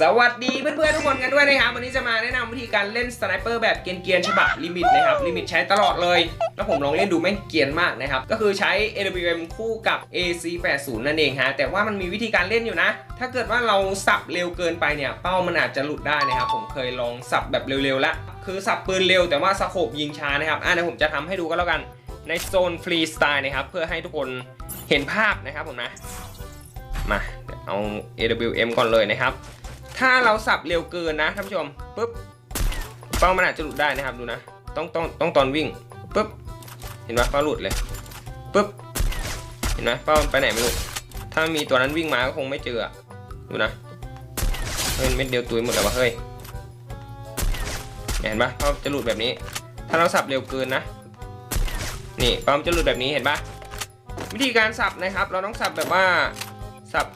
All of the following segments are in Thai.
สวัสดีเพื่อนๆทุกคนกันด้วยนะครับ วันนี้จะมาแนะนำวิธีการเล่นสไนเปอร์แบบเกียนๆฉบับลิมิตนะครับลิมิตใช้ตลอดเลย แล้วผมลองเล่นดูแม่งเกียนมากนะครับ ก็คือใช้ AWM คู่กับ AC80 นั่นเองฮะแต่ว่ามันมีวิธีการเล่นอยู่นะ ถ้าเกิดว่าเราสับเร็วเกินไปเนี่ย เป้ามันอาจจะหลุดได้นะครับ ผมเคยลองสับแบบเร็วๆแล้วคือสับปืนเร็วแต่ว่าสโคบยิงช้านะครับอะเดี๋ยวผมจะทำให้ดูก็แล้วกันในโซนฟรีสไตล์นะครับเพื่อให้ทุกคนเห็นภาพนะครับผมนะมาเอา AWM ก่อนเลยนะครับ ถ้าเราสับเร็วเกินนะท่านผู้ชมปุ๊บเป้ามันอาจจะหลุดได้นะครับดูนะ ต้องต้องต้องตอนวิ่งปุ๊บเห็นไหมเป้าหลุดเลยปุ๊บเห็นไหมเป้ามันไปไหนไม่รู้ถ้ามีตัวนั้นวิ่งมาก็คงไม่เจอดูนะเฮ้ยเม็ดเดียวตุยหมดแล้ววะเฮ้ยเห็นปะเป้าจะหลุดแบบนี้ ถ้าเราสับเร็วเกินนะ นี่เป้ามันจะหลุดแบบนี้เห็นปะวิธีการสับนะครับ เราต้องสับแบบว่าสับ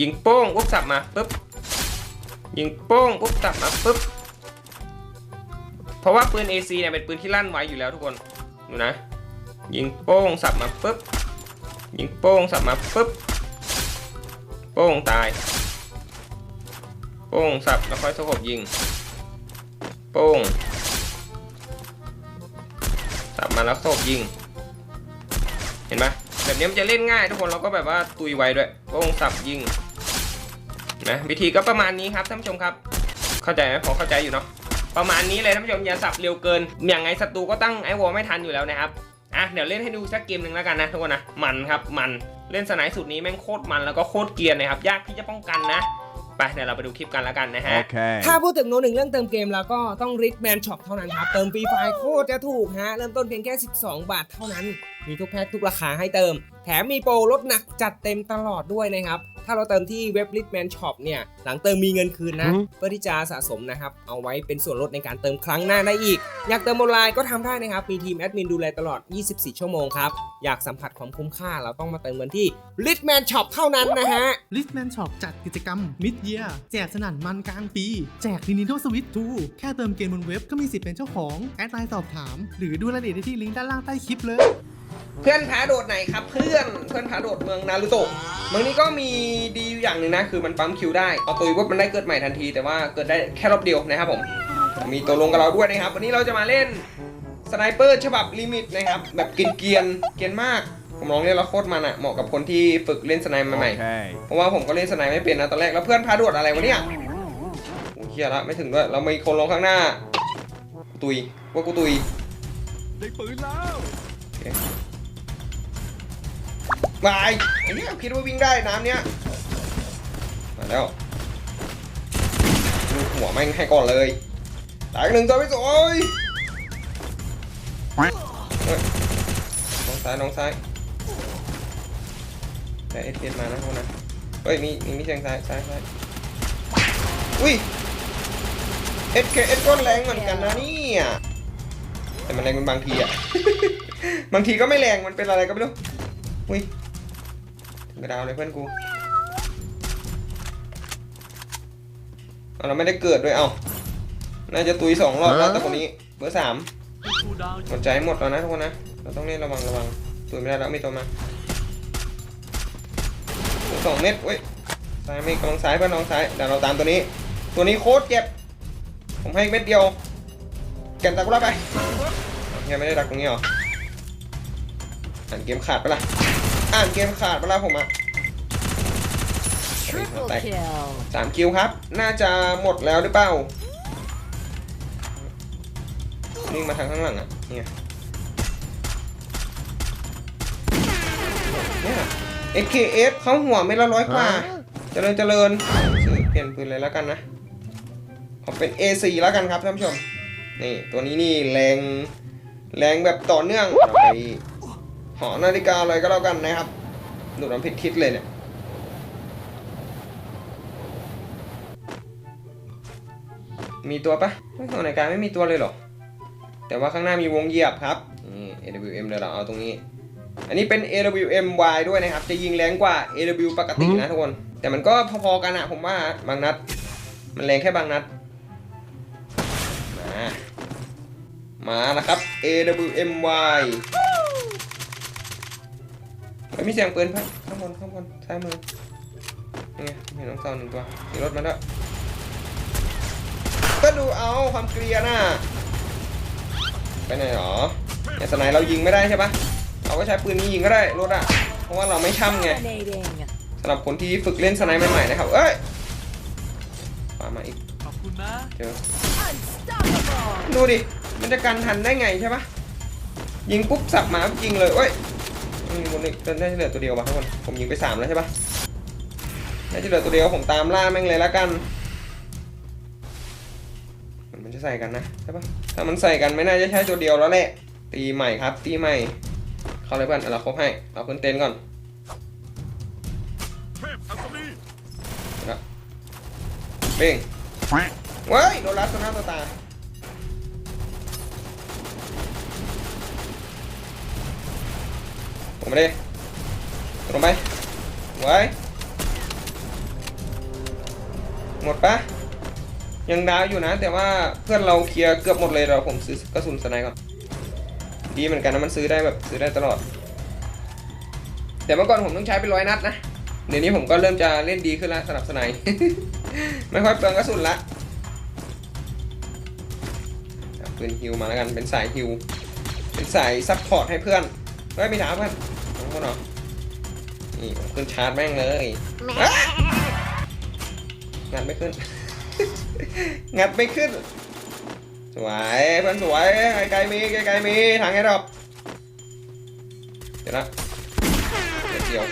ยิงโป้งปุ๊บสับมาปุ๊บ ยิงโป้งปุ๊บตับมาปุ๊บเพราะว่าปืน AC เนี่ยเป็นปืนที่ลั่นไวอยู่แล้วทุกคนดูนะ ยิงโป้งสับมาปุ๊บยิงโป้งสับมาปุ๊บโป้งตายโป้งสับแล้วค่อยสกบยิงโป้งสับมาแล้วสกบยิง เห็นไหมแบบนี้มันจะเล่นง่ายทุกคนเราก็แบบว่าตุยไวด้วยโป้งสับยิง นะวิธีก็ประมาณนี้ครับท่านผู้ชมครับ เข้าใจไหมพอเข้าใจอยู่เนาะประมาณนี้เลยท่านผู้ชมอย่าสับเร็วเกิน อย่างไงศัตรูก็ตั้งไอวอลไม่ทันอยู่แล้วนะครับอะเดี๋ยวเล่นให้ดูสักเกมหนึ่งแล้วกันนะทุกคนนะมันครับมันเล่นสไนด์สูตรนี้แม่งโคตรมันแล้วก็โคตรเกรียนนะครับยากที่จะป้องกันนะไปเดี๋ยวเราไปดูคลิปกันแล้วกันนะฮะ Okay. ถ้าพูดถึงโน้ตหนึ่งเรื่องเติมเกมแล้วก็ต้อง Richman Shop เท่านั้นครับ เติมฟรีไฟล์โคตรจะถูกฮะ เริ่มต้นเพียงแค่ 12 บาทเท่านั้น มีทุกแพ็คทุกราคาให้เติม แถมมีโปรลดหนักจัดเต็มตลอดด้วยนะครับ ถ้าเราเติมที่เว็บ Richman Shop เนี่ย หลังเติมมีเงินคืนนะอืมเพื่อที่จะสะสมนะครับ เอาไว้เป็นส่วนลดในการเติมครั้งหน้าได้อีก อยากเติมออนไลน์ก็ทำได้นะครับ มีทีมแอดมินดูแลตลอด 24 ชั่วโมงครับ อยากสัมผัสความคุ้มค่าเราต้องมาเติมกันที่ Richman Shop เท่านั้นนะฮะลิสแมนช็อปจัดกิจกรรมมิดเยียแจกสนั่นมันกลางปี แจก Nintendo Switch 2แค่เติมเกมบนเว็บก็มีสิทธิ์เป็นเจ้าของแอดไลน์สอบถาม หรือดูรายละเอียดได้ที่ลิงก์ด้านล่างใต้คลิปเลย เพื่อนผาโดดไหนครับ เพื่อนเพื่อนผาโดดเมืองนารูโตะเมืองนี้ก็มีดีอยู่อย่างหนึ่งนะ คือมันปั๊มคิวได้เอาตัวว่ามันได้เกิดใหม่ทันที แต่ว่าเกิดได้แค่รอบเดียวนะครับผม มีตัวลงกับเราด้วยนะครับ วันนี้เราจะมาเล่นสไนเปอร์ฉบับลิมิตนะครับ แบบเกรียนเกรียนๆเกรียนมากผมลองเล่นแล้วโคตรมันอะเหมาะกับคนที่ฝึกเล่นสไนใหม่ๆ Okay. เพราะว่าผมก็เล่นสไนไม่เป็นนะตอนแรกแล้วเพื่อนพาโดดอะไรวะเนี่ยโอ้ยเฮียละไม่ถึงด้วยเรามีคนลงข้างหน้า ตุยว่ากูตุยได้ปืนแล้ว วายไอ้เนี่ยคิดว่าวิ่งได้น้ำเนี้ยมาแล้วลูกหัวแม่งให้ก่อนเลยตายหนึ่งตัวไม่สวยน้องซ้ายน้องซ้ายแต่เอสเมานะพวกนั้นเฮ้ยมีมีมีเสียงซ้ายซ้ายซ้ายอุ้ยเอสเคเอสก็แรงเหมือนกันนะเนี่ยแต่มันแรงเป็นบางทีอะบางทีก็ไม่แรงมันเป็นอะไรก็ไม่รู้อุ้ย กระดาวเลยเพื่อนกูเอาเราไม่ได้เกิดด้วยเอาน่าจะตุยสองรอบแล้วแต่คนนี้เบอร์สามหมดใจหมดแล้วนะทุกคนนะ เราต้องเล่นระวังระวังตุยไม่ได้แล้วมีตัวมาสองเม็ดเว้ยซ้ายไม่กำลังซ้ายเพื่อนน้องซ้ายแต่เราตามตัวนี้ ตัวนี้โคตรเจ็บ ผมให้เม็ดเดียว แกนตากุระไปยังไม่ได้ดักตรงนี้หรออ่านเกมขาดไปะละ อ่านเกมขาดเวลาผมอะ Triple แตก kill. สามคิวครับ น่าจะหมดแล้วหรือเปล่าวิ่งมาทางข้างหลังอะเนี่ยเนี่ย SKS เข้าหัวไม่ละร้อยกว่า เจริญเจริญซื้อเปลี่ยนปืนเลยแล้วกันนะขอเป็น A4 แล้วกันครับท่านผู้ชม นี่ ตัวนี้นี่แรง แรงแบบต่อเนื่อง เราไป หอนาฬิกาเลยก็แล้วกันนะครับดูดน้ำผิดทิศเลยเนี่ยมีตัวปะไม่ของนาฬิกาไม่มีตัวเลยเหรอ แต่ว่าข้างหน้ามีวงเหยียบครับนี่ AWM เดี๋ยวเราเอาตรงนี้ อันนี้เป็น AWM Y ด้วยนะครับ จะยิงแรงกว่า AW ปกตินะทุกคน แต่มันก็พอๆกันอะผมว่าบางนัด มันแรงแค่บางนัด มา มานะครับ AWMY เฮ้ยมีเสียงปืนพัดข้างบนข้างบนซ้ายมือนี่ไงเห็นน้องเต่าหนึ่งตัวมีรถมาด้วยก็ดูเอาความเกลียร์น่ะไปไหนหรอเนี่ยสไนเรายิงไม่ได้ใช่ปะเราก็ใช้ปืนนี้ยิงก็ได้รถอะเพราะว่าเราไม่ช่ำไงสำหรับคนที่ฝึกเล่นสไนใหม่ๆนะครับเอ้ยปามาอีกขอบคุณนะเจอดูดิมันจะกันทันได้ไงใช่ปะยิงปุ๊บสับหมาจริงเลยเอ้ย มีคนอีกได้เหลือตัวเดียวป่ะทุกคนผมยิงไปสามแล้วใช่ป่ะน่าจะเหลือตัวเดียวผมตามล่าแม่งเลยละกันมันจะใส่กันนะใช่ป่ะถ้ามันใส่กันไม่น่าจะใช่ตัวเดียวแล้วแหละตีใหม่ครับ ตีใหม่ เข้าเลยเพื่อนเอาเราครบให้เอาขึ้นเต็นก่อนเทพอัศนีแล้วเป้งเว้ยโดนรัดตัวหน้าตัวตา ผมไม่ได้ลงไปไว้หมดปะยังดาวอยู่นะ แต่ว่าเพื่อนเราเคลียร์เกือบหมดเลยเราผมซื้อกระสุนสไนก่อนดีเหมือนกันนะมันซื้อได้แบบซื้อได้ตลอด แต่เมื่อก่อนผมต้องใช้เป็นร้อยนัดนะเดี๋ยวนี้ผมก็เริ่มจะเล่นดีขึ้นแล้วสนับสนัยไม่ค่อยเปลืองกระสุนละเปืนฮิวมาแล้วกันเป็นสายฮิวเป็นสายซัพพอร์ตให้เพื่อนเฮ้ยมีถามเพื่อน น้องคนเหรอนี่ผมขึ้นชาร์จแม่งเลยอะงัดไม่ขึ้น งัดไม่ขึ้น สวยเพื่อนสวยไกลๆมีไกลๆมีทางให้ดอกเดี๋ยวนะเดี๋ยวเดียว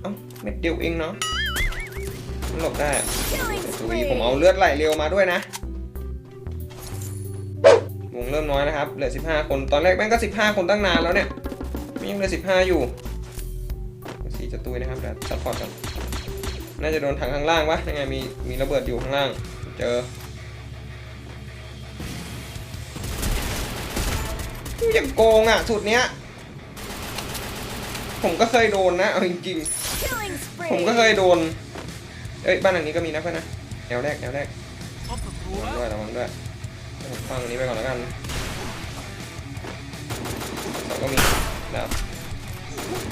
เอ้าเม็ดเดียวเองเนาะมันหลบได้อะ Killing ดูดี spree. ผมเอาเลือดไหลเร็วมาด้วยนะวงเริ่มน้อยนะครับ เหลือ 15 คน ตอนแรกแม่งก็ 15 คนตั้งนานแล้วเนี่ย มันยังเหลือ15อยู่สีจะตุยนะครับเดี๋ยวซัพพอร์ตกันน่าจะโดนถังข้างล่างวะยังไงมีมีระเบิดอยู่ข้างล่าง เจอยังโกงอะสุดเนี้ย ผมก็เคยโดนนะ เอาจริงๆ Killing ผมก็ spree. เคยโดน เอ้ยบ้านหลังนี้ก็มีนะเพื่อนนะแนวแรกแนวแรกพบศัตรูระวังแล้วด้วยระวังด้วยผมฟังอันนี้ไปก่อนแล้วกันสองก็มี นะ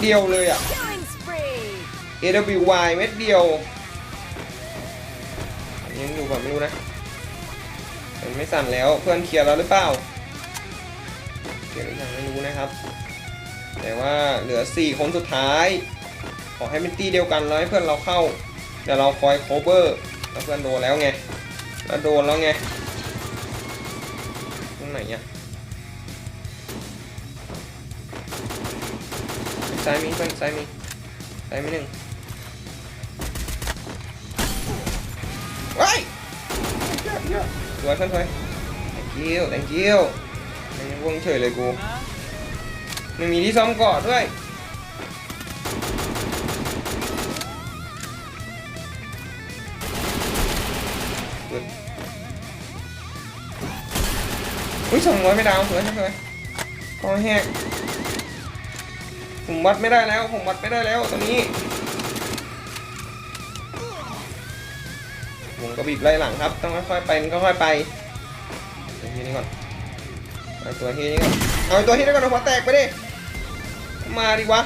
เดียวเลยอะ AWY เม็ดเดียวยังอยู่ก่อนไม่รู้นะมันไม่สั่นแล้วเพื่อนเคลียร์แล้วหรือเปล่าเคลียร์หรือยังไม่รู้นะครับ แต่ว่าเหลือ 4 คนสุดท้าย ขอให้เป็นตีเดียวกันแล้วให้เพื่อนเราเข้าเดี๋ยวเราคอยโคเวอร์แล้วเพื่อนโดนแล้วไงแล้วโดนแล้วไงตรงไหนเนี่ย ซ้ายมีเพื่อนซ้ายมีซ้ายมีหนึ่งว้ายเยอะเยอะสวยเพื่อนสวย thank you thank you มันยังวงเฉยเลยกูไม่มีที่ซ่อมกาะด้วยอุ้ยสองร้อยไม่ดาวสวยสวยคอแหก ผมวัดไม่ได้แล้ว ผมวัดไม่ได้แล้วตอนนี้วงกระบีบไล่หลังครับ ต้องค่อยๆไปค่อยๆไปเอาทีนี้ก่อนเอาตัวทีนี้ก่อนเอาตัวทีนี้ก่อนหัวแตกไปดิมาดิวะ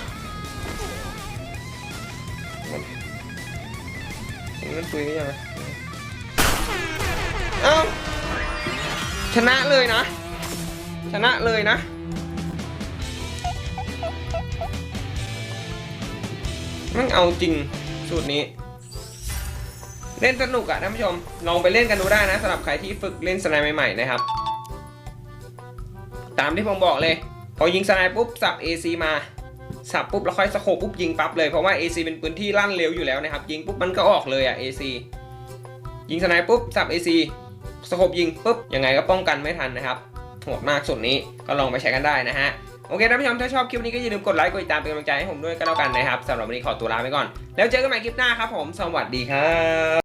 มันมันตุยไม่ยังไงเอ้าชนะเลยนะ ชนะเลยนะ มันเอาจริงสูตรนี้ เล่นสนุกอะท่านผู้ชม ลองไปเล่นกันดูได้นะสำหรับใครที่ฝึกเล่นสไนใหม่ๆนะครับ ตามที่ผมบอกเลย พอยิงสไนปุ๊บสับ AC มาสับปุ๊บแล้วค่อยสโคปปุ๊บยิงปั๊บเลยเพราะว่า AC เป็นปืนที่ลั่นเร็วอยู่แล้วนะครับ ยิงปุ๊บมันก็ออกเลยอะ AC ยิงสไนปุ๊บสับ AC สโคปยิงปุ๊บยังไงก็ป้องกันไม่ทันนะครับโหดมากส่วนนี้ก็ลองไปใช้กันได้นะฮะ โอเคท่านผู้ชมถ้าชอบคลิปนี้ก็อย่าลืมกดไลค์กดติดตามเป็นกำลังใจให้ผมด้วยก็แล้วกันนะครับสำหรับวันนี้ขอตัวลาไปก่อน แล้วเจอกันใหม่คลิปหน้าครับผม สวัสดีครับ